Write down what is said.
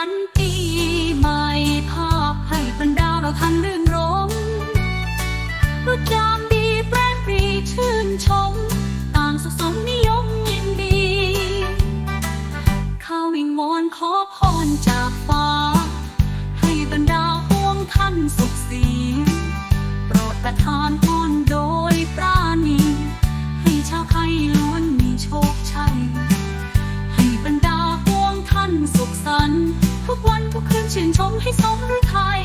ันปีใหม่ภาพให้บรรดาเราทันรื่นรมรถยามดีแปรปรีชื่นชม ต่างสุขสมนิยมยินดีข้าวิงวอนขอพรจากฟ้า ให้บรรดาห่วงท่านสุขสีโปรดประทานพรโดยปราณี ให้ชาวไทยล้วนมีโชคชัยให้บรรดาห่วงท่านสุขสันต์ ทุกวันทุกคืนชื่นชมให้สมฤทัย